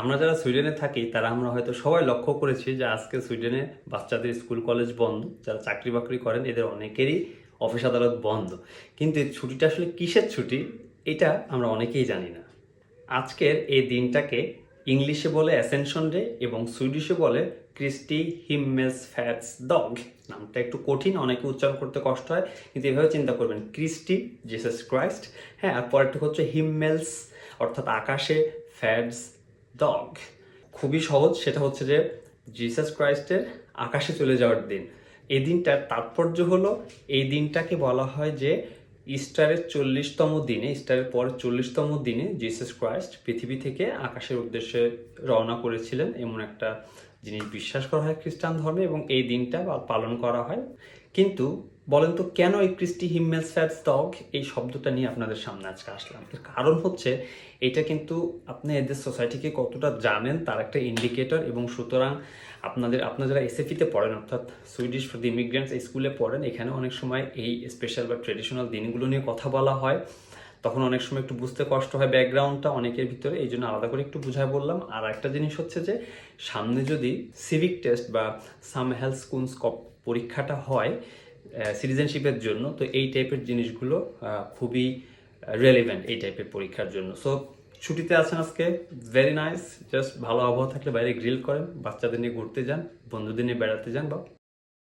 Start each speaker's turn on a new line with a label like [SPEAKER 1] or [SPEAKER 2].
[SPEAKER 1] আমরা যারা সুইডেনে থাকি, তারা আমরা হয়তো সবাই লক্ষ্য করেছি যে আজকে সুইডেনে বাচ্চাদের স্কুল, কলেজ বন্ধ। যারা চাকরি বাকরি করেন, এদের অনেকেরই অফিস আদালত বন্ধ। কিন্তু ছুটিটা আসলে কিসের ছুটি? এটা আমরা অনেকেই জানি না। আজকের এই দিনটাকে ইংলিশে বলে অ্যাসেনশন ডে এবং সুইডিশে বলে ক্রিস্টি হিমমেলস ফ্যাটস ডগ। নামটা একটু কঠিন, অনেকে উচ্চারণ করতে কষ্ট হয়, কিন্তু এভাবে চিন্তা করবেন। ক্রিস্টি, জেসাস ক্রাইস্ট হ্যাঁ আর পরেরটা হচ্ছে হিমমেলস, অর্থাৎ আকাশে ফ্যাটস ডগ খুবই সহজ, সেটা হচ্ছে যে জিসাস ক্রাইস্টের আকাশে চলে যাওয়ার দিন। এই দিনটার তাৎপর্য হলো, এই দিনটাকে বলা হয় যে ইস্টারের চল্লিশতম দিনে, ইস্টারের পরের চল্লিশতম দিনে জিসাস ক্রাইস্ট পৃথিবী থেকে আকাশের উদ্দেশ্যে রওনা করেছিলেন এমন একটা জিনিস বিশ্বাস করা হয় খ্রিস্টান ধর্মে এবং এই দিনটা পালন করা হয়। কিন্তু বলেন তো কেন এই ক্রিস্টি হিমেলস ফ্যাটস ডগ এই শব্দটা নিয়ে আপনাদের সামনে আজকে আসলাম? এর কারণ হচ্ছে এটা কিন্তু আপনি এদের সোসাইটিকে কতটা জানেন তার একটা ইন্ডিকেটর এবং সুতরাং আপনাদের, আপনারা যারা এসএফিতে পড়েন, অর্থাৎ সুইডিশ ফর দি ইমিগ্রেন্টস স্কুলে পড়েন, এখানে অনেক সময় এই স্পেশাল বা ট্রেডিশনাল দিনগুলো নিয়ে কথা বলা হয়। তখন অনেক সময় একটু বুঝতে কষ্ট হয় ব্যাকগ্রাউন্ডটা অনেকের ভিতরে, এই জন্য আলাদা করে একটু বুঝায় বললাম। আর একটা জিনিস হচ্ছে যে, সামনে যদি সিভিক টেস্ট বা সাম হেলথ স্কুলস পরীক্ষাটা হয় সিটিজেনশিপের জন্য, তো এই টাইপের জিনিসগুলো খুবই রেলেভেন্ট এই টাইপের পরীক্ষার জন্য। সো ছুটিতে আছেন আজকে ভেরি নাইস জাস্ট ভালো আবহাওয়া থাকলে বাইরে গ্রিল করেন, বাচ্চাদের নিয়ে ঘুরতে যান, বন্ধুদের নিয়ে বেড়াতে যান বা